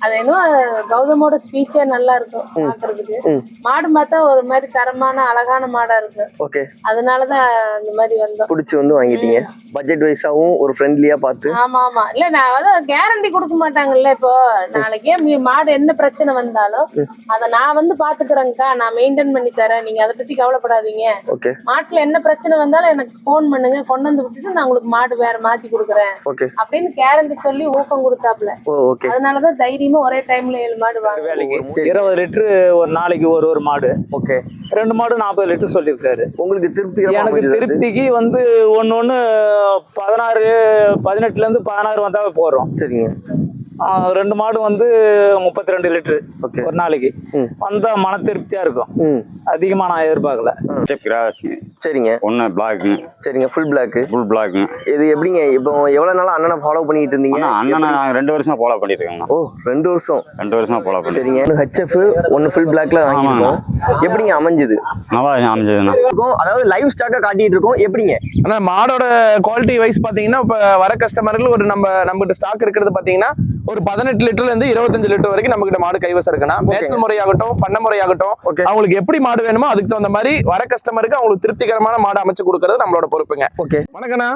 அது என்னவோ கௌதமோட ஸ்பீச்சே நல்லா இருக்கும் பாக்குறதுக்கு. மாடு பார்த்தா ஒரு மாதிரி தரமான அழகான மாடா இருக்கு. ஓகே. அதனாலதான் இந்த மாதிரி வந்தோம். பிடிச்சி வந்து வாங்கிட்டீங்க. பட்ஜெட் வைஸாவும் ஒரு ஃப்ரெண்ட்லியா பார்த்து. ஆமா ஆமா இல்ல நான் வந்து கேரண்டி கொடுக்க மாட்டாங்கல்ல இப்போ. நாளைக்கே மாடு என்ன பிரச்சனை வந்தாலும் அத நான் வந்து பாத்துக்கிறேங்க்கா நான் மெயின்டைன் பண்ணி தரேன். நீங்க அதை பத்தி கவலைப்படாதீங்க. ஓகே. மாட்டுல என்ன பிரச்சனை வந்தாலும் எனக்கு ஃபோன் பண்ணுங்க. கொண்டு வந்து விட்டுட்டு நான் உங்களுக்கு மாடு வேற மாத்தி கொடுக்குறேன். ஓகே. அப்படின்னு கேரண்டி சொல்லி ஊக்கம் கொடுத்தாப்ல ஓகே. அதனாலதான் தைரியமா ஒரே டைம்ல ஏழு மாடு வாங்க. இருபது லிட்டரு ஒரு நாளைக்கு ஒரு ஒரு மாடு. ஓகே. ரெண்டு மாடு நாற்பது லிட்டர் சொல்லியிருக்காரு. உங்களுக்கு திருப்தி எனக்கு திருப்திக்கு வந்து ஒன்று ஒன்று பதினாறு பதினெட்டுலேருந்து பதினாறு வந்தாவே போடுறோம் சரிங்க. ரெண்டு மாடு வந்து முப்பத்தி ரெண்டு லிட்டரு ஓகே. ஒரு நாளைக்கு. வந்தா மன திருப்தியா இருக்கும். அதிகமா நான் எதிர்பார்க்கல. சரிங்க. ஒன்று பிளாக்குங்க சரிங்க ஃபுல் பிளாக்கு ஃபுல் பிளாக்குங்க இது எப்படிங்க? இப்போ எவ்வளவு நாளா அண்ணனை ஃபாலோ பண்ணிட்டு இருந்தீங்க? அண்ணனை நான் ரெண்டு வருஷமா ஃபாலோ பண்ணிட்டு இருக்கேங்கண்ணா ஓ ரெண்டு வருஷம். ரெண்டு வருஷமா ஃபாலோ பண்ணிட்டு சரிங்க. ஹெச்எஃப் ஒன்று ஃபுல் பிளாக்ல வாங்கியிருக்கோம். எப்படிங்க அமைஞ்சது? நல்லா அமைஞ்சதுண்ணா. அதாவது லைவ் ஸ்டாக்கா காட்டிட்டு இருக்கோம். எப்படிங்க? ஆனா மாடோட குவாலிட்டி வைஸ் பாத்தீங்கன்னா இப்ப வர கஸ்டமர்கள் ஒரு நம்ம நம்மகிட்ட ஸ்டாக் இருக்கிறது பாத்தீங்கன்னா ஒரு பதினெட்டு லிட்டர்ல இருந்து இருபத்தஞ்சு லிட்டர் வரைக்கும் நம்ம கிட்ட மாடு கைவசம் இருக்குன்னா மேய்ச்சல் முறையாகட்டும் பண்ண முறையாகட்டும். அவங்களுக்கு எப்படி மாடு வேணுமோ அதுக்கு தகுந்த மாதிரி வர கஸ்டமருக்கு அவங்களுக்கு திருப்திகரமான மாடு அமைச்சு கொடுக்கறது நம்மளோட பொறுப்புங்க. ஓகே வணக்கண்ணா.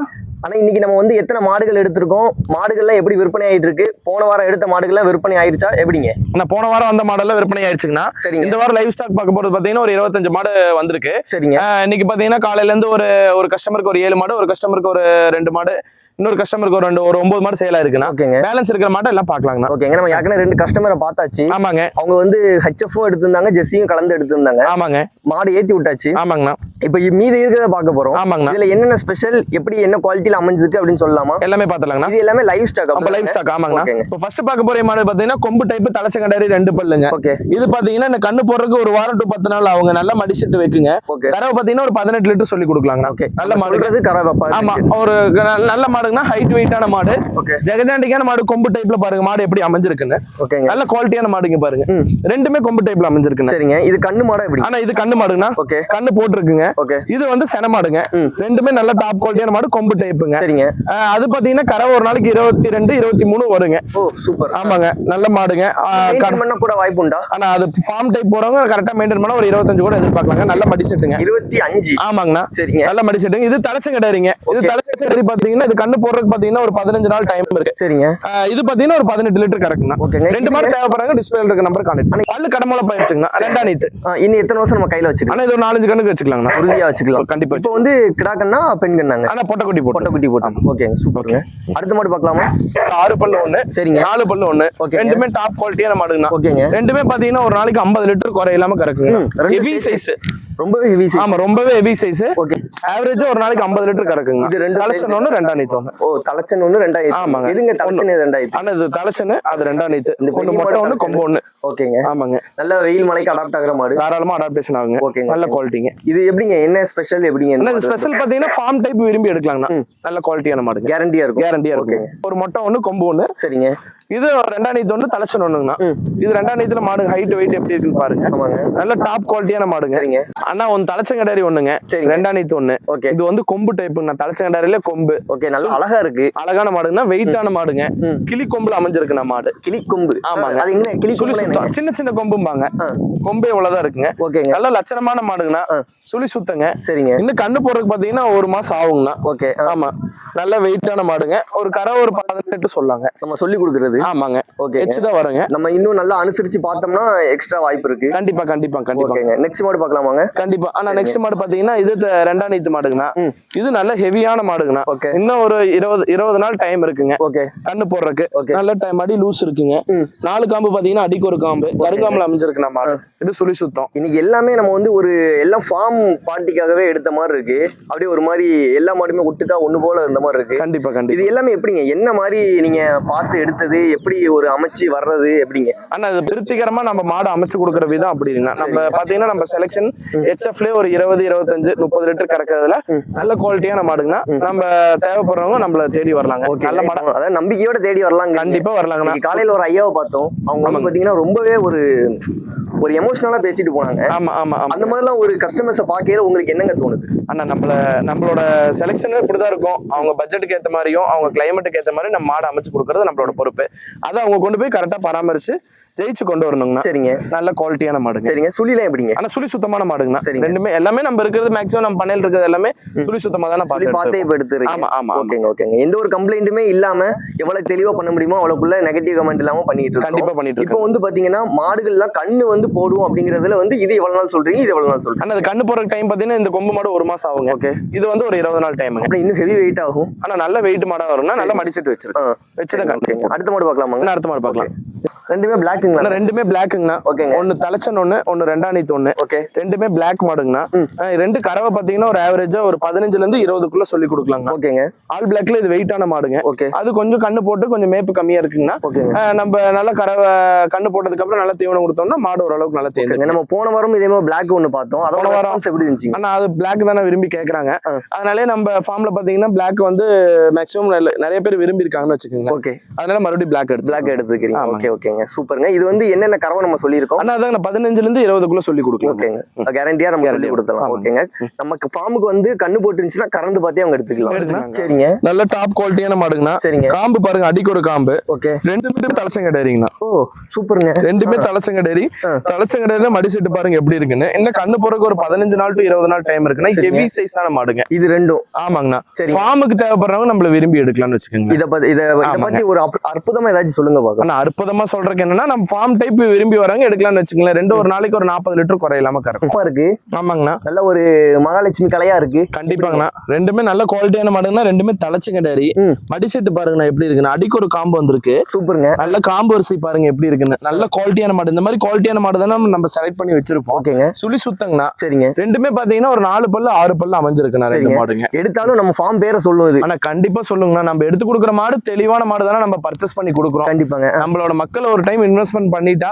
ஆனா இன்னைக்கு நம்ம வந்து எத்தனை மாடுகள் எடுத்திருக்கோம்? மாடுகள்லாம் எப்படி விற்பனை ஆயிட்டு இருக்கு போன வாரம் எடுத்த மாடுகள்லாம் விற்பனை ஆயிருச்சா? எப்படிங்க? நான் போன வாரம் வந்த மாடெல்லாம் விற்பனை ஆயிடுச்சுங்கண்ணா சரிங்க. இந்த வாரம் லைவ் ஸ்டாக் பார்க்க போறது பாத்தீங்கன்னா ஒரு இருபத்தஞ்சு மாடு வந்திருக்கு. சரிங்க. இன்னைக்கு பாத்தீங்கன்னா காலையில இருந்து ஒரு ஒரு கஸ்டமருக்கு ஒரு ஏழு மாடு ஒரு கஸ்டமருக்கு ஒரு ரெண்டு மாடு. இன்னொரு கஸ்டமருக்கு ஒரு ரெண்டு ஒரு ஒன்பது மாடு சேலா இருக்குண்ணா ஓகேங்க. பேலன்ஸ் இருக்கிற மாட்டை எல்லாம் பார்க்கலாங்கண்ணா. ஓகேங்க. நம்ம ஏற்கனவே ரெண்டு கஸ்டமரை பார்த்தாச்சு. ஆமாங்க. அவங்க வந்து ஹெச்எஃப்பும் எடுத்திருந்தாங்க ஜெஸ்ஸியும் கலந்து எடுத்திருந்தாங்க. ஆமாங்க. மாடு ஏத்தி விட்டாச்சு. ஆமாங்கண்ணா. இப்போ மீதி இருக்கிறத பார்க்க போறோம். ஆமாங்கண்ணா. இதுல என்னென்ன ஸ்பெஷல் எப்படி என்ன குவாலிட்டியில அமைஞ்சிருக்கு அப்படின்னு சொல்லலாமா? எல்லாமே பார்த்துலாங்கண்ணா இது எல்லாமே லைவ் ஸ்டாக் அப்ப லைவ் ஸ்டாக் ஆமாங்கண்ணா. இப்போ ஃபர்ஸ்ட் பார்க்க போற மாடு பாத்தீங்கன்னா கொம்பு டைப் தலைச்சங்கடாரி ரெண்டு பல்லுங்க. ஓகே. இது பாத்தீங்கன்னா இந்த கண்ணு போடுறதுக்கு ஒரு வாரம் டு பத்து நாள் அவங்க நல்லா மடிச்சிட்டு வைக்குங்க. ஓகே. கறவை பாத்தீங்கன்னா ஒரு பதினெட்டு லிட்டர் சொல்லி கொடுக்கலாங்கண்ணா. ஓகே. நல்ல மாடு. கரவப்பா ஆமா. ஒரு நல்ல மாடுங்கன்னா ஹைட் வெயிட்டான மாடு. ஜெகஜாண்டிக்கான மாடு கொம்பு டைப்ல பாருங்க மாடு எப்படி அமைஞ்சிருக்குன்னு. நல்ல குவாலிட்டியான மாடுங்க பாருங்க. ரெண்டுமே கொம்பு டைப்ல அமைஞ்சிருக்குண்ணா சரிங்க. இது கண்ணு மாடா எப்படி? ஆனா இது கண்ணு மாடுங்கண்ணா. ஓகே கண்ணு போட்டிருக்குங்க. இது வந்து சென மாடுங்க. ரெண்டுமே நல்ல டாப் குவாலிட்டியான மாடு கொம்பு டைப்புங்க சரிங்க. அது பாத்தீங்கன்னா கரை ஒரு நாளைக்கு இருபத்தி ரெண்டு இருபத்தி மூணு வருங்க. ஓ சூப்பர் ஆமாங்க. நல்ல மாடுங்க. பண்ண கூட வாய்ப்பு உண்டா? ஆனா அது ஃபார்ம் டைப் போறவங்க கரெக்டா மெயின்டைன் பண்ணா ஒரு இருபத்தஞ்சு கூட எதிர்பார்க்கலாங்க. நல்ல மடி செட்டுங்க. இருபத்தி அஞ்சு. ஆமாங்கண்ணா. சரிங்க. நல்ல மடி செட்டுங்க. இது தலைச்சம் கிடையாதுங்க இது. தலைச்சம் பாத்தீங்கன்னா இது கண்ணு போடுறதுக்கு பாத்தீங்கன்னா ஒரு பதினஞ்சு நாள் டைம் இருக்கு. சரிங்க. இது பாத்தீங்கன்னா ஒரு பதினெட்டு லிட்டர் கரெக்ட்னா ஓகேங்க ரெண்டு மாடு தேவைப்படுறாங்க டிஸ்பிளே இருக்க நம்பர் கான்டெக்ட் பல்லு கடமலை போயிடுச்சுங்கண்ணா ரெண்டா நீத்து. இன்னும் எத்தனை வருஷம் நம்ம கையில வச்சுக்கலாம்? ஆனா இது ஒரு நாலஞ்சு கண்ணுக்கு வச்சுக்கலாங்கண்ணா. உறுதியா வச்சுக்கலாம். கண்டிப்பா இப்போ வந்து கிடாக்கன்னா பெண் கண்ணாங்க ஆனா பொட்டக்குட்டி போட்டு. பொட்டை குட்டி போட்டு ஓகேங்க சூப்பருங்க அடுத்த மாடு பார்க்கலாமா? ஆறு பல்லு ஒண்ணு. சரிங்க. நாலு பல்லு ஒண்ணு. ஓகேங்க. ரெண்டுமே டாப் குவாலிட்டியான மாடுங்கண்ணா. ஓகேங்க ரெண்டுமே பாத்தீங்கன்னா ஒரு நாளைக்கு ஐம்பது லிட்டர் குறை இல்லாம கறக்குங்க ஹெவி. சைஸ் ரொம்பவே ஹெவி சைஸ் ஆமா ரொம்பவே ஹெவி சைஸ் ஓகே ஆவரேஜா ஒரு நாளைக்கு ஐம்பது லிட்டர் கறக்குங்க. இது ரெண்டு தலைச்சன் ஒண்ணு ரெண்டா நீத்து ஒண்ணு. ஓ தலைச்சன் ஒண்ணு ரெண்டாயிரத்தி ஆமாங்க. எதுங்க தலைச்சன் இது ரெண்டாயிரத்தி ஆனா இது தலைச்சனு அது ரெண்டா நீத்து. பெரிய மொட்டை மாடு ஒண்ணு கொம்பு ஒண்ணு. ஓகேங்க. ஆமாங்க. நல்ல வெயில் மலைக்கு அடாப்ட் ஆகுற மாடு. தாராளமா அடாப்டேஷன் ஆகுங்க. ஓகேங்க. நல்ல குவாலிட்டிங்க இது எப்படிங்க? என்ன ஸ்பெஷல் எப்படிங்க? இது ஸ்பெஷல் பாத்தீங்கன்னா ஃபார்ம் டைப் விரும்பி எடுக்கலாங்கண்ணா. ம். நல்ல குவாலிட்டியான மாடுங்க. கேரண்டியா இருக்கும். கேரண்டியா இருக்கும். ஒரு மொட்டை ஒண்ணு கொம்பு ஒண்ணு. சரிங்க. இது ரெண்டா நீத்து ஒண்ணு தலைச்சன் ஒண்ணுங்கண்ணா. இது ரெண்டா நீத்துல மாடு ஹைட் வெயிட் எப்படி இருக்குன்னு பாருங்க. நல்ல டாப் குவாலிட்டியான மாடுங்க. அண்ணா ஒன்னு தலைச்சங்கடாரி ஒண்ணுங்க. சரிங்க. ரெண்டா நீத்து ஒண்ணு. ஓகே. இது வந்து கொம்பு டைப்புங்கண்ணா தலைச்சங்கடாரியில கொம்பு. ஓகே நல்லா அழகா இருக்கு. அழகான மாடுங்கன்னா வெயிட்டான மாடுங்க. கிளி கொம்புல அமைஞ்சிருக்குண்ணா மாடு. கிளி கொம்பு ஆமாங்க. கிளி சின்ன சின்ன கொம்பும்பாங்க. கொம்பே இவ்வளவுதான் இருக்குங்க. ஓகேங்க. நல்ல லட்சணமான மாடுங்கண்ணா. சுழி சுத்தங்க. சரிங்க. இன்னும் கண்ணு போடுறதுக்கு பாத்தீங்கன்னா ஒரு மாசம் ஆகுங்கண்ணா. ஓகே. ஆமா. நல்ல வெயிட்டான மாடுங்க. ஒரு கரை ஒரு பதினெட்டு சொல்லாங்க நம்ம சொல்லி கொடுக்கறது ஆமாங்க. ஓகேங்க. எச்சு தான் வருங்க. நம்ம இன்னும் நல்லா அனுசரிச்சு பார்த்தோம்னா எக்ஸ்ட்ரா வாய்ப்பு இருக்கு. கண்டிப்பா கண்டிப்பா கண்டிப்பா. நெக்ஸ்ட் மாடு பார்க்கலாமாங்க? கண்டிப்பா. ஆனா நெக்ஸ்ட் மாடு பாத்தீங்கன்னா இது ரெண்டாம் நீத்து மாடுங்கண்ணா. இது நல்ல ஹெவியான மாடுங்கண்ணா. ஓகே. இன்னும் ஒரு இருபது இருபது நாள் டைம் இருக்குங்க. ஓகே. கண்ணு போடுறதுக்கு. ஓகே. நல்ல டைம் அடி லூஸ் இருக்குங்க. நாலு காம்பு பாத்தீங்கன்னா அடிக்கு ஒரு காம்பு. கருங்காம்புல அமைஞ்சிருக்கு நம்ம இது சுழி சுத்தம். இன்னைக்கு எல்லாமே நம்ம வந்து ஒரு எல்லாம் ஃபார்ம் பார்ட்டிக்காகவே எடுத்த மாதிரி இருக்கு. அப்படியே ஒரு மாதிரி எல்லா மாடுமே ஒட்டுக்கா ஒண்ணு போல இருந்த மாதிரி இருக்கு. கண்டிப்பா கண்டிப்பா. இது எல்லாமே எப்படிங்க? என்ன மாதிரி நீங்க பார்த்து எடுத்தது? எப்படி ஒரு அமைச்சு வர்றது எப்படிங்க? ஆனா இது திருப்திகரமா நம்ம மாடு அமைச்சு கொடுக்குற விதம் அப்படிங்க நம்ம பாத்தீங்கன்னா நம்ம செலெக்ஷன் ஹெச்எஃப்ல ஒரு இருபது இருபத்தஞ்சு முப்பது லிட்டர் கறக்கிறதுல. நல்ல குவாலிட்டியான மாடுங்கன்னா நம்ம தேவைப்படுறவங்க நம்மள தேடி வரலாங்க. நல்ல மாடு அதாவது நம்பிக்கையோட தேடி வரலாம் கண்டிப்பா வரலாங்கண்ணா. காலையில ஒரு ஐயாவை பார்த்தோம். அவங்க வந்து. பாத்தீங்கன்னா ரொம்பவே ஒரு ஒரு எமோஷனலா பேசிட்டு போனாங்க. ஆமா ஆமா அந்த மாதிரிலாம் ஒரு கஸ்டமர்ஸை பார்க்கையில உங்களுக்கு என்னங்க தோணுது? ஆனா நம்மள நம்மளோட செலெக்ஷன் இப்படிதான் இருக்கும். அவங்க பட்ஜெட்டுக்கு ஏத்த மாதிரியும் அவங்க கிளைமேட்டுக்கு ஏத்த மாதிரி நம்ம மாடு அமைச்சு கொடுக்கறது நம்மளோட பொறுப்பு. அதை அவங்க கொண்டு போய் கரெக்டா பராமரிச்சு ஜெயிச்சு கொண்டு வரணுங்கண்ணா. சரிங்க. நல்ல குவாலிட்டியான மாடுங்க. சரிங்க. சுழிலாம் எப்படிங்க? ஆனா சுழி சுத்தமான மாடுங்கண்ணா. சரிங்க. ரெண்டுமே எல்லாமே நம்ம இருக்கிறது மேக்ஸிமம் நம்ம பண்ணையில் இருக்கிறது எல்லாமே சுழி சுத்தமா தானே பார்த்தே பார்த்து இப்ப எடுத்துருக்கீங்க. ஆமா ஆமா ஆமா. ஓகேங்க ஓகேங்க. எந்த ஒரு கம்ப்ளைண்ட்டுமே இல்லாம எவ்வளவு தெளிவா பண்ண முடியுமோ அவ்வளவுக்குள்ள நெகட்டிவ் கமெண்ட் இல்லாம பண்ணிட்டு இருக்கோம். கண்டிப்பா பண்ணிட்டு இப்போ வந்து பாத்தீங்கன்னா மாடுகள்லாம் கண்ணு வந்து போடும் அப்படிங்கறதுல வந்து இது எவ்வளவு நாள் சொல்றீங்க இது எவ்வளவு நாள் சொல்றீங்க. அது கண்ணு போற டைம் பாத்தீங்கன்னா இந்த கொம்பு மாடு ஒரு மாசம் ஆகுங்க. ஓகே இது வந்து ஒரு இருபது நாள் டைமுங்க அப்புறம் இன்னும் ஹெவி வெயிட் ஆகும். ஆனா நல்ல வெயிட் மாடா வரும்னா நல்ல மடி செட் வச்சிருக்கேன் கண்டிப்பா அடுத்த மாடு பார்க்கலாமாங்க? இன்னும் அடுத்த மாடு பார்க்கலாம். ரெண்டுமே பிளாக்குங்களா ஆனா ரெண்டுமே பிளாக்குங்கண்ணா ஓகேங்க. ஒன்னு தலைச்சன் ஒண்ணு ஒன்னு ரெண்டாணித்து ஒண்ணு. ஓகே. ரெண்டுமே பிளாக் மாடுங்கண்ணா. ரெண்டு கறவை பாத்தீங்கன்னா ஒரு ஆவரேஜா ஒரு பதினஞ்சுல இருந்து இருபதுக்குள்ள சொல்லி கொடுக்கலாங்க ஓகேங்க. ஆல் பிளாக்ல இது வெயிட்டான மாடுங்க. ஓகே. அது கொஞ்சம் கண்ணு போட்டு கொஞ்சம் மேப்பு கம்மியா இருக்குங்கண்ணா. அஹ் நம்ம நல்லா கறவை கண்ணு போட்டதுக்கு அப்புறம் நல்லா தீவனம் கொடுத்தோம்னா மாடு ஓரளவுக்கு நல்லா தேர்ந்து நம்ம போன வாரம் இதே மாதிரி பிளாக் ஒன்னு பார்த்தோம். அதோட வாரம். எப்படி இருந்துச்சுங்க? ஆனா அது பிளாக் தானே விரும்பி கேக்குறாங்க. ஆ. அதனாலே நம்ம ஃபார்ம்ல பாத்தீங்கன்னா பிளாக் வந்து மேக்ஸிமம் நிறைய பேர் விரும்பி இருக்காங்கன்னு வச்சுக்கோங்க ஓகே. அதனால மறுபடியும் பிளாக் எடுத்து பிளாக் எடுத்துக்கிறீங்க. ஆமாங்க. ஓகே ஓகேங்க சூப்பருங்க. இது வந்து என்னென்ன கறவை நம்ம சொல்லியிருக்கோம்? ஆனா அதாங்க பதினஞ்சுல இருந்து இருபதுக்குள்ள சொல்லி கொடுக்கலாம் ஓகேங்க. கேரண்டியா நம்ம சொல்லி. கொடுத்தலாம். ஓகேங்க. நமக்கு ஃபார்முக்கு வந்து கண்ணு போட்டுருந்துச்சுன்னா கறந்து பார்த்தே அவங்க எடுத்துக்கலாம். சரிங்க. நல்ல டாப் குவாலிட்டியான மாடுங்கண்ணா. சரிங்க. காம்பு பாருங்க அடிக்கு ஒரு காம்பு. ஓகே. ரெண்டுமே தலைச்சங்கடேரிங்கண்ணா ஓ சூப்பருங்க. ரெண்டுமே தலைச்சங்கடேரி ஆ. தலைச்சங்கடேரியில மடி செட்டு பாருங்க எப்படி இருக்குன்னு. இன்னும் கண்ணு போறதுக்கு ஒரு பதினஞ்சு நாள் டு இருபது நாள் டைம் இருக்குன்னா. ஹெவி சைஸான மாடுங்க. இது ரெண்டும். ஆமாங்கண்ணா. சரிங்க. ஃபார்முக்கு தேவைப்படுறவங்க நம்மள விரும்பி எடுக்கலாம்னு வச்சுக்கோங்க. இத பத்தி இத. பத்தி ஒரு அற்ப- அற்புதமா ஏதாச்சும் சொல்லுங்க பாக்கலாம். அற்புதமா சொல்றதுக்கு என்னன்னா நம்ம ஃபார்ம் டைப் விரும்பி வரவங்க எடுக்கலாம்னு வச்சுக்கோங்களேன். ரெண்டு ஒரு நாளைக்கு ஒரு நாற்பது லிட்டர் குறையில்லாம கறக்கும். இருக்கு. ஆமாங்கண்ணா. நல்ல ஒரு மகாலட்சுமி கலையா இருக்கு. கண்டிப்பாங்கண்ணா. ரெண்டுமே நல்ல குவாலிட்டியான மாடுங்கன்னா ரெண்டுமே தலைச்சங்கடேரி ம். மடி செட்டு பாருங்கண்ணா எப்படி இருக்குன்னு. அடிக்கு ஒரு காம்பு வந்திருக்கு. சூப்பருங்க. நல்ல காம்பு வரிசை பாருங்க எப்படி இருக்குன்னு. நல்ல குவாலிட்டியான மாடு. இந்த மாதிரி குவாலிட்டியான மாடு தானே நம்ம செலக்ட் பண்ணி வச்சிருப்போம். ஓகேங்க. சுழி சுத்தங்கண்ணா. சரிங்க. ரெண்டுமே பாத்தீங்கன்னா ஒரு நாலு பல்லு ஆறு பல்லு அமைஞ்சிருக்குண்ணா ரெண்டு. மாடுங்க. எடுத்தாலும் நம்ம ஃபார்ம் பேரை சொல்லும் இது. ஆனா கண்டிப்பா சொல்லுங்கண்ணா. நம்ம எடுத்து கொடுக்குற மாடு தெளிவான மாடு தானே நம்ம பர்ச்சேஸ் பண்ணி கொடுக்குறோம். கண்டிப்பாங்க. நம்மளோட மக்கள் ஒரு டைம் இன்வெஸ்ட்மெண்ட் பண்ணிட்டா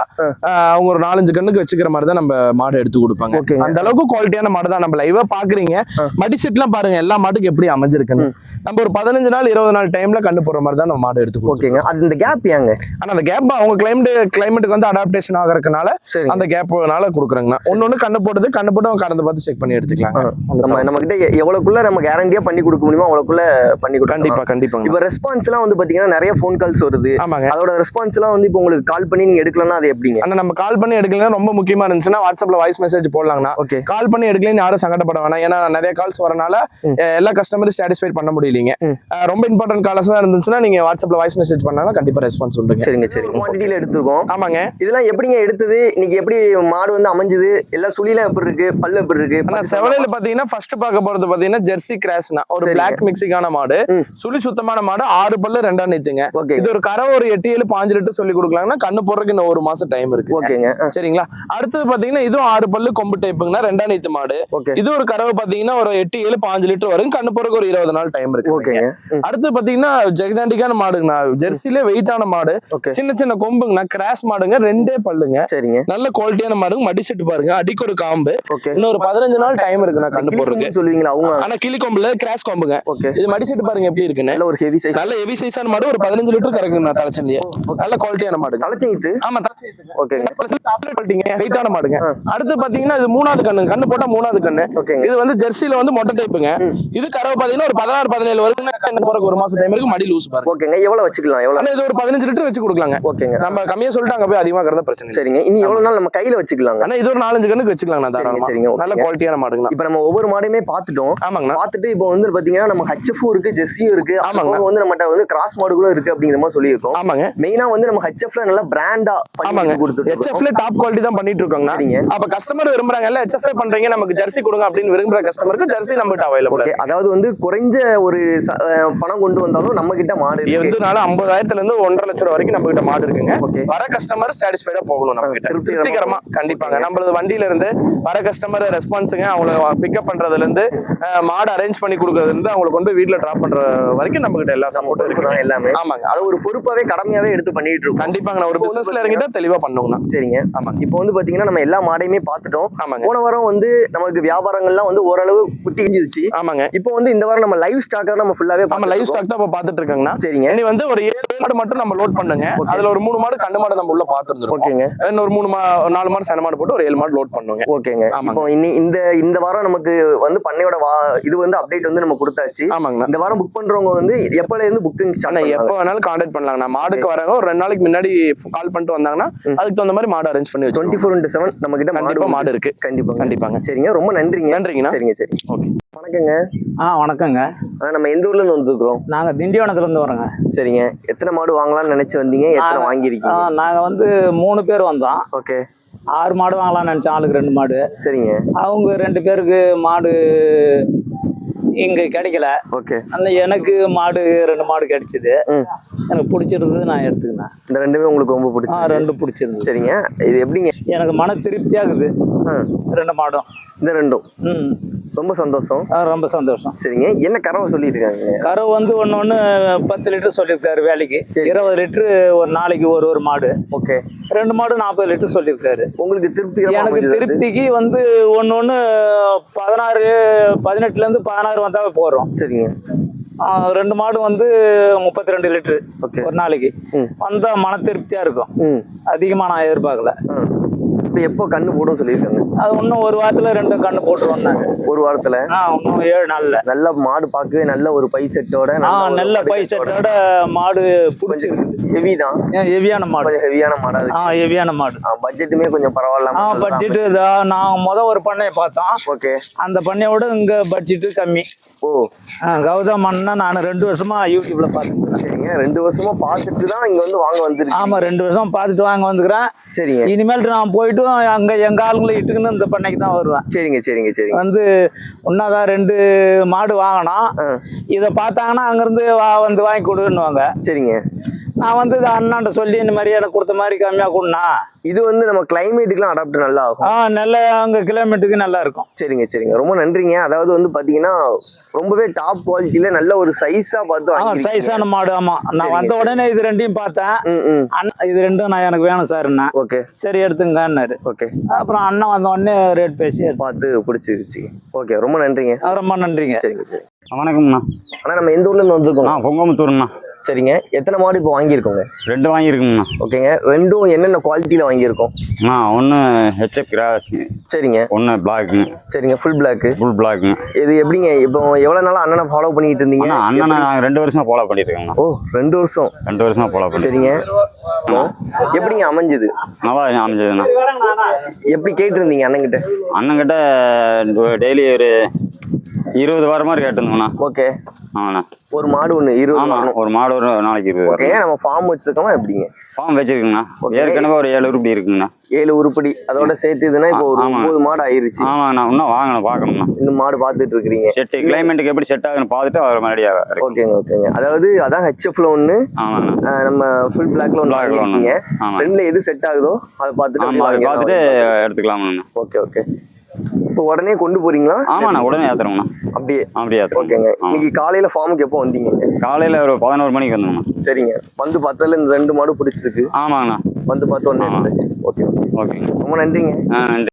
அவங்க ஒரு நாலஞ்சு கண்ணுக்கு வச்சுக்கிற மாதிரி தான் நம்ம மாடு எடுத்து கொடுப்பாங்க. அந்த அளவுக்கு குவாலிட்டியான மாடு தான் நம்ம லைவா பாக்குறீங்க. ஆ. மடி செட்லாம் பாருங்க எல்லா மாட்டுக்கு எப்படி அமைஞ்சிருக்குன்னு. நம்ம ஒரு பதினஞ்சு நாள் இருபது நாள் டைம்ல கண்ணு போடுற மாதிரி தான் நம்ம மாடு எடுத்து ஓகேங்க. அது இந்த கேப் ஏங்க? ஆனா அந்த கேப் அவங்க கிளைமேட் கிளைமேட்டுக்கு வந்து அடாப்டேஷன் ஆகிறதுனால அந்த கேப்னால கொடுக்குறாங்கண்ணா. ஒன்னு ஒண்ணு கண்ணு போடுது கண்ணு போட்டு அவங்க கறந்து பார்த்து செக் பண்ணி எடுத்துக்கலாம் நம்ம நம்ம கிட்ட எவ்வளவுக்குள்ள நம்ம கேரண்டியா பண்ணி கொடுக்க முடியுமோ அவ்வளவுக்குள்ள பண்ணி கொடுக்கலாம். கண்டிப்பா கண்டிப்பாங்க. இப்ப ரெஸ்பான்ஸ் எல்லாம் வந்து பாத்தீங்கன்னா நிறைய ஃபோன் கால்ஸ் வருது. ஆமாங்க. அதோட ரெஸ்பான்ஸ் எல்லாம் வந்து இப்போ உங்களுக்கு கால் பண்ணி நீங்க எடுக்கலன்னா அது எப்படிங்க? ஆனா நம்ம கால் பண்ணி எடுக்கலாம் ரொம்ப முக்கியமா இருந்துச்சுன்னா வாட்ஸ்அப்ல வாய்ஸ் மெசேஜ் போடலாங்கண்ணா. ஓகே கால் பண்ணி எடுக்கலன்னு யாரும் சங்கடப்பட வேணாம். ஏன்னா நிறைய கால்ஸ் வரனால எல்லா கஸ்டமரும் சாட்டிஸ்ஃபை பண்ண முடியலீங்க. ரொம்ப இம்பார்ட்டன்ட் கால்ஸ் தான் இருந்துச்சுன்னா நீங்க வாட்ஸ்அப்ல வாய்ஸ் மெசேஜ் பண்ணாலும் கண்டிப்பா ரெஸ்பான்ஸ் உண்டுங்க. சரிங்க சரிங்க குவான்டிட்டியில எடுத்துருக்கோம். ஆமாங்க. இதெல்லாம் எப்படிங்க எடுத்தது? இன்னைக்கு எப்படி மாடு வந்து அமைஞ்சது? எல்லாம் சுழிலாம் எப்படி இருக்கு? பல்லு எப்படி இருக்கு? ஆனா செவலையில பாத்தீங்கன்னா ஃபர்ஸ்ட் பார்க்க போறது பாத்தீங்கன்னா ஜெர்சி கிராஸ்னா ஒரு. பிளாக் மிக்சிங்கான மாடு. சுழி சுத்தமான மாடு ஆறு பல்லு ரெண்டா நித்துங்க ஓகே இது ஒரு கரை ஒரு எட்டு ஏழு பாஞ்சு லிட்டர் சொல்லி கண்ணு போடுறதுக்கு இன்னும் ஒரு மாசம் டைம் இருக்கு. ஓகேங்க. சரிங்களா? அடுத்தது பாத்தீங்கன்னா இதுவும் ஆறு பல்லு கொம்பு டைப்புங்கன்னா ரெண்டா நீத்து மாடு. இது ஒரு கறவை பாத்தீங்கன்னா ஒரு எட்டு ஏழு பாஞ்சு லிட்டர் வரும். கண்ணு போறதுக்கு ஒரு இருபது நாள் டைம் இருக்கு. ஓகேங்க. அடுத்து பாத்தீங்கன்னா ஜெகஜாண்டிக்கான மாடுங்கண்ணா. ஜெர்சிலே வெயிட்டான மாடு. சின்ன சின்ன கொம்புங்கண்ணா. கிராஸ் மாடுங்க. ரெண்டே பல்லுங்க. சரிங்க. நல்ல குவாலிட்டியான மாடுங்க. மடி செட்டு பாருங்க. அடிக்கு ஒரு காம்பு. இன்னொரு பதினஞ்சு நாள் டைம் இருக்குண்ணா கண்ணு போறதுக்கு கிளிக்குன்னு சொல்லுவீங்களா? அவங்க ஆனா கிளி கொம்புல கிராஸ் கொம்புங்க. ஓகே. இது மடி செட்டு பாருங்க எப்படி இருக்குன்னு. ஒரு ஹெவி சைஸ் நல்ல ஹெவி சைஸான மாடு. ஒரு பதினஞ்சு லிட்டர் கறக்குங்கண்ணா தலைச்சன்லயே நல்ல குவாலிட்டியான மாடுங்க. ஆமா ஓகேங்க வெயிட்டான மாடுங்க. அடுத்து பாத்தீங்கன்னா இது மூணாவது கண்ணு. கண்ணு போட்டா மூணாவது கண்ணு. இது வந்து ஜெர்சில வந்து மொட்டை டைப்புங்க. இது கறவை பாத்தீங்கன்னா ஒரு பதினாறு பதினேழு கண்ணு போறதுக்கு ஒரு மாசம் டைம் இருக்கு. மடி லூஸ் பாருங்க. ஓகேங்க. எவ்வளவு வச்சுக்கலாம்? எவ்வளவு? இது ஒரு பதினஞ்சு லிட்டர் வச்சு கொடுக்கலாங்க. ஓகேங்க. நம்ம கம்மியா சொல்லிட்டு அங்க போய் அதிகமா கறத பிரச்சனை சரிங்க. இனி எவ்வளவு நாள் நம்ம கையில வச்சுக்கலாங்க? ஆனா இது ஒரு நாலஞ்சு கண்ணுக்கு வச்சுக்கலாம் தாராளமா. சரிங்க. நல்ல குவாலிட்டியான மாடுங்கண்ணா. இப்ப நம்ம ஒவ்வொரு மாடையுமே பார்த்துட்டோம். ஆமாங்கண்ணா. பார்த்துட்டு இப்போ வந்து பாத்தீங்கன்னா நம்ம ஹச்எஃப் இருக்கு ஜெஸ்ஸியும் இருக்கு. ஆமாங்க. வந்து நம்மகிட்ட வந்து கிராஸ் மாடுகளும் இருக்கு அப்படிங்கிற மாதிரி சொல்லியிருக்கோம். ஆமாங்க. மெயினா வந்து நம்ம ஹச்எஃப்ல நல்லா பிராண்டா ஆமாங்க. ஹெச்எஃப்ல டாப் குவாலிட்டி தான் பண்ணிட்டு இருக்கோங்கண்ணா சரிங்க. அப்ப கஸ்டமர் விரும்புறாங்க இல்ல ஹெச்எஃப் பண்றீங்க நமக்கு ஜெர்சி கொடுங்க அப்படின்னு விரும்புற கஸ்டமருக்கு ஜெர்சி நம்மகிட்ட அவைலபிள் அதாவது வந்து குறைஞ்ச ஒரு பணம் கொண்டு வந்தாலும் நம்ம கிட்ட மாடு நாள ஐம்பதாயிரத்துல இருந்து ஒன்றரை லட்சம் ரூபா வரைக்கும் நம்ம கிட்ட மாடு இருக்குங்க. வர கஸ்டமர் சாட்டிஸ்ஃபைடா போகணும் நம்ம கிட்ட திருப்திகரமா கண்டிப்பாங்க. நம்மளது வண்டியில இருந்து வர கஸ்டமர் ரெஸ்பான்ஸுங்க அவங்கள பிக்கப் பண்றதுல இருந்து மாடு அரேஞ்ச் பண்ணி கொடுக்கறதுல இருந்து அவங்களை கொண்டு வீட்ல டிராப் பண்ற வரைக்கும் நம்ம கிட்ட எல்லா சப்போர்ட்டும் இருக்கு எல்லாமே. ஆமாங்க. அதை ஒரு பொறுப்பாவே கடமையாவே எடுத்து பண்ணிட்டு இருக்கோம். கண்டிப்பா கண்டிப்பாங்கண்ணா ஒரு பிசினஸ்ல இறங்கிட்டா தெளிவா பண்ணுங்கண்ணா சரிங்க. ஆமாங்க. இப்போ வந்து பாத்தீங்கன்னா நம்ம எல்லா மாடையுமே பார்த்துட்டோம் ஆமாங்க. போன வாரம் வந்து நமக்கு வியாபாரங்கள்லாம் வந்து ஓரளவு குட்டி இஞ்சிருச்சு ஆமாங்க. இப்போ வந்து இந்த வாரம் நம்ம லைவ் ஸ்டாக்கை நம்ம ஃபுல்லாவே நம்ம லைவ் ஸ்டாக் தான் இப்ப பாத்துட்டு இருக்காங்கண்ணா. சரிங்க. இனி வந்து ஒரு ஏழு மாடு மட்டும் நம்ம லோட் பண்ணுங்க. அதுல ஒரு மூணு மாடு கண்ணு மாடு நம்ம உள்ள பாத்துருந்துருக்கோம் ஓகேங்க. இன்னொரு மூணு மா நாலு மாடு சன மாடு போட்டு ஒரு ஏழு மாடு லோட் பண்ணுங்க ஓகேங்க. ஆமாங்க. இப்போ இன்னி இந்த இந்த வாரம் நமக்கு வந்து பண்ணையோட வா இது வந்து அப்டேட் வந்து நம்ம கொடுத்தாச்சு. ஆமாங்கண்ணா. இந்த வாரம் புக் பண்றவங்க வந்து எப்பல இருந்து புக்கிங் ஸ்டார்ட் எப்ப வேணாலும் கான்டாக்ட் பண்ணலாங்கண்ணா. மாடுக்கு வராங்க. ஒரு ரெண்டு நாளைக்கு முன்னாடி கால் பண்ணிட்டு வந்தாங்கன்னா. அதுக்கு தகுந்த மாதிரி மாடு அரேஞ்ச் பண்ணி டுவெண்ட்டி ஃபோர் இன்ட்டு செவன் நம்ம கிட்ட கண்டிப்பா மாடு மாடு இருக்கு. கண்டிப்பா கண்டிப்பாங்க. சரிங்க. ரொம்ப நன்றிங்க. நன்றிங்கண்ணா. சரிங்க சரி. ஓகே. வணக்கங்க. ஆ வணக்கங்க. நம்ம எந்த ஊர்ல இருந்து வந்திருக்கிறோம்? நாங்கள் திண்டிவனத்துலேருந்து வரோங்க. சரிங்க. எத்தனை மாடு வாங்கலாம்னு நினைச்சு வந்தீங்க? எத்தனை ஆ, வாங்கியிருக்கீங்க? நாங்கள் வந்து மூணு பேர் வந்தோம். ஓகே. ஆறு மாடு வாங்கலாம்னு நினச்சோம். ஆளுக்கு ரெண்டு மாடு. சரிங்க. அவங்க ரெண்டு பேருக்கு மாடு இங்கே கிடைக்கல. ஓகே. எனக்கு மாடு ரெண்டு மாடு கிடைச்சிது. எனக்கு பிடிச்சிருந்தது நான் எடுத்துக்கினேன். இந்த ரெண்டுமே உங்களுக்கு ரொம்ப ஆ பிடிச்சது ரெண்டு பிடிச்சிருந்தது. சரிங்க. இது எப்படிங்க? எனக்கு மன திருப்தியாகுது. ரெண்டு மாடும். இந்த ரெண்டும். ம். ரொம்ப சந்தோஷம். ஆ, ரொம்ப சந்தோஷம். சரிங்க. என்ன கறவை சொல்லிட்டு இருக்காங்க கறவை வந்து ஒன்று ஒன்று பத்து லிட்டர் சொல்லியிருக்காரு வேலைக்கு. இருபது லிட்டரு ஒரு நாளைக்கு ஒரு ஒரு மாடு. ஓகே. ரெண்டு மாடு நாற்பது லிட்டர் சொல்லியிருக்காரு. உங்களுக்கு திருப்திகரமா எனக்கு? திருப்திக்கு வந்து ஒன்று ஒன்று பதினாறு பதினெட்டுலேருந்து பதினாறு வந்தால் போடுறோம் சரிங்க. ரெண்டு மாடு வந்து முப்பத்தி ரெண்டு லிட்டரு ஓகே. ஒரு நாளைக்கு. வந்தால் மன திருப்தியாக இருக்கும். அதிகமாக நான் எதிர்பார்க்கல. இப்போ எப்போ கண்ணு போடும் சொல்லியிருக்காங்க? அது இன்னும் ஒரு வாரத்தில் ரெண்டு கண்ணு போட்டுருவோம் நாங்கள் ஒரு வாரத்துல? ஆ இன்னும் ஏழு நாளில். நல்ல மாடு பார்க்கவே நல்ல ஒரு பை செட்டோட ஆ நல்ல பை செட்டோட. மாடு பிடிச்சிருக்குது ஹெவி தான். ஹெவியான மாடு? கொஞ்சம் ஹெவியான மாடா ஆ ஹெவியான மாடு. பட்ஜெட்டுமே கொஞ்சம் ஆ பரவாயில்லாம பட்ஜெட்டு நான் முத ஒரு பண்ணையை பார்த்தோம். ஓகே அந்த பண்ணையோட இங்கே பட்ஜெட்டு கம்மி. ஓ. கௌதம் அண்ணா நான் ரெண்டு வருஷமா யூடியூப்ல பார்த்துக்கிறேன் சரிங்க. ரெண்டு வருஷமா பார்த்துட்டு தான் இங்க வந்து வாங்க வந்திருக்கு ஆமா ரெண்டு வருஷம் பார்த்துட்டு வாங்க வந்துக்கிறேன். சரிங்க. இனிமேல் நான் போயிட்டு அங்க எங்க ஆளுங்களை இட்டுக்குன்னு இந்த பண்ணைக்கு தான் வருவேன். சரிங்க சரிங்க சரிங்க. வந்து ஒன்னாதான் ரெண்டு மாடு வாங்கினோம் இதை பார்த்தாங்கன்னா அங்கிருந்து வா வந்து வாங்கி கொடுன்னுவாங்க. சரிங்க. நான் வந்து இதை அண்ணாண்ட சொல்லி இந்த மாதிரி எனக்கு கொடுத்த மாதிரி கம்மியா கொடுண்ணா இது வந்து நம்ம கிளைமேட்டுக்குலாம் அடாப்ட் நல்லா ஆகும் ஆ நல்ல அங்க கிலோமீட்டருக்கு நல்லா இருக்கும். சரிங்க சரிங்க. ரொம்ப நன்றிங்க. அதாவது வந்து பாத்தீங்கன்னா ரொம்பவே டாப் குவாலிட்டியில நல்ல ஒரு சைஸா பார்த்து. சைஸான மாடு ஆமா. நான் வந்த உடனே இது ரெண்டையும் பார்த்தேன். அண்ணா இது ரெண்டும் நான் எனக்கு வேணும் சார்ண்ணா ஓகே. சரி எடுத்துங்கன்னாரு. ஓகே. அப்புறம் அண்ணன் வந்த உடனே ரேட் பேசி. பார்த்து பிடிச்சிருச்சு. ஓகே ரொம்ப நன்றிங்க. ரொம்ப நன்றிங்க. சரிங்க சரி வணக்கம்ண்ணா. ஆனா நம்ம எந்த ஊர்ல இருந்து வந்திருக்கோம்? பொங்கமுத்தூர்ண்ணா. சரிங்க. எத்தனை மாடு இப்போ வாங்கியிருக்கோங்க? ரெண்டு வாங்கியிருக்குங்கண்ணா ஓகேங்க. ரெண்டும் என்னென்ன குவாலிட்டியில வாங்கியிருக்கோம்? அண்ணா ஒன்று ஹெச்எப் கிராஸுங்க சரிங்க. ஒன்று பிளாக்குங்க சரிங்க. ஃபுல் பிளாக்கு ஃபுல் பிளாக்குங்க இது எப்படிங்க? இப்போ எவ்வளவு நாளா அண்ணனை ஃபாலோ பண்ணிட்டு இருந்தீங்க? அண்ணா அண்ணனை நாங்கள் ரெண்டு வருஷமா ஃபாலோ பண்ணிட்டு ஓ ரெண்டு வருஷம். ரெண்டு வருஷமா ஃபாலோ பண்ணி சரிங்க. எப்படிங்க அமைஞ்சது? நல்லா அமைஞ்சதுண்ணா. எப்படி கேட்டிருந்தீங்க அண்ணன்கிட்ட? அண்ணங்கிட்ட டெய்லி ஒரு இருபது வாரம் மாதிரி கேட்டிருந்தோங்கண்ணா ஓகே. ஆமாண்ணா. ஒரு மாடு ஒன்று இருபது ஒரு மாடு ஒரு நாளைக்கு இருபது ஓகே நம்ம ஃபார்ம் வச்சிருக்கோமா எப்படிங்க? ஃபார்ம் வச்சிருக்குங்கண்ணா. ஏற்கனவே ஒரு ஏழு உருப்படி இருக்குங்கண்ணா. ஏழு உருப்படி அதோட சேர்த்துதுன்னா இப்போ ஒரு. ஒன்பது மாடு ஆயிருச்சு. ஆமாங்கண்ணா இன்னும் வாங்கணும் பார்க்கணும்ண்ணா இன்னும் மாடு பார்த்துட்டு இருக்கிறீங்க. செட்டு கிளைமேட்டுக்கு எப்படி செட் ஆகுதுன்னு பார்த்துட்டு அவர் மறுபடியும் இருக்கு ஓகேங்க ஓகேங்க. அதாவது அதான் ஹெச்எஃப்ல ஒன்று நம்ம ஃபுல் பிளாக்ல ஒன்று ஆமாம் ரெண்டுல எது செட் ஆகுதோ அதை பார்த்துட்டு வாங்கிடலாம். எடுத்துக்கலாமாண்ணா ஓகே ஓகே. இப்போ உடனே கொண்டு போறீங்களா? ஆமாண்ணா உடனே ஏற்றுறோங்கண்ணா அப்படியே. அப்படியே ஓகேங்க. இன்னைக்கு காலையில ஃபார்முக்கு எப்போ வந்தீங்க காலையில் ஒரு பதினோரு மணிக்கு வந்தோங்கண்ணா சரிங்க. வந்து பார்த்ததுல இந்த ரெண்டு மாடு பிடிச்சிருக்கு. ஆமாங்கண்ணா. வந்து பார்த்து ஒன்று ஓகே ஓகே. ரொம்ப நன்றிங்க. ஆ நன்றி.